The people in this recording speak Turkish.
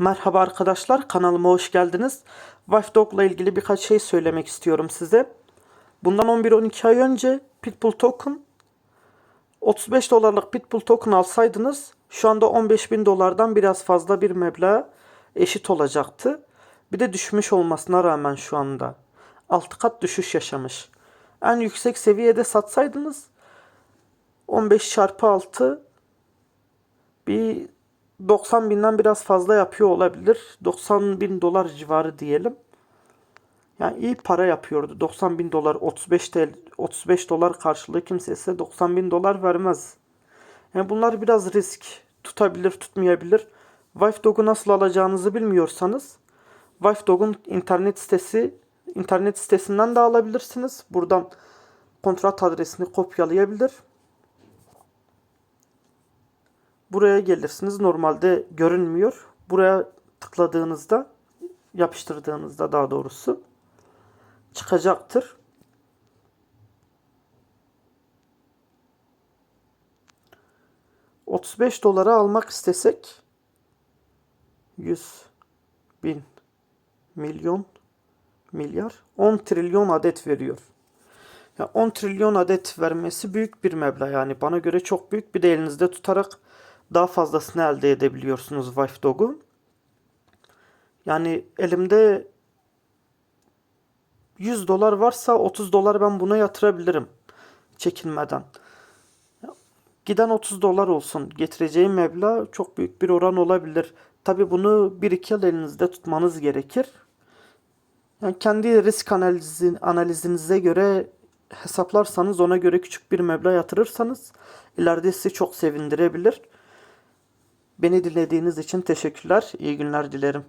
Merhaba arkadaşlar, kanalıma hoş geldiniz. Wife Dog'la ilgili birkaç şey söylemek istiyorum size. Bundan 11-12 ay önce Pitbull Token 35 dolarlık Pitbull Token alsaydınız şu anda 15 bin dolardan biraz fazla bir meblağ eşit olacaktı. Bir de düşmüş olmasına rağmen şu anda 6 kat düşüş yaşamış. En yüksek seviyede satsaydınız 15 çarpı 6 bir 90 binden biraz fazla yapıyor olabilir. 90 bin dolar civarı diyelim. Yani iyi para yapıyordu. 90 bin dolar 35 TL, 35 dolar karşılığı kimse ise 90 bin dolar vermez. Yani bunlar biraz risk. Tutabilir tutmayabilir. Wife nasıl alacağınızı bilmiyorsanız Wife internet sitesi internet sitesinden de alabilirsiniz. Buradan kontrat adresini kopyalayabilir. Buraya gelirsiniz. Normalde görünmüyor. Buraya tıkladığınızda yapıştırdığınızda daha doğrusu çıkacaktır. ...35 dolara almak istesek... ...100 bin milyon milyar 10 trilyon adet veriyor. Ya 10 trilyon adet vermesi büyük bir meblağ yani bana göre çok büyük bir de elinizde tutarak daha fazlasını elde edebiliyorsunuz Wife Dog'u. Yani elimde 100 dolar varsa 30 dolar ben buna yatırabilirim çekinmeden. Giden 30 dolar olsun. Getireceği meblağ çok büyük bir oran olabilir. Tabi bunu 1-2 yıl elinizde tutmanız gerekir. Yani kendi risk analizi, analizinize göre hesaplarsanız ona göre küçük bir meblağ yatırırsanız ileride sizi çok sevindirebilir. Beni dinlediğiniz için teşekkürler. İyi günler dilerim.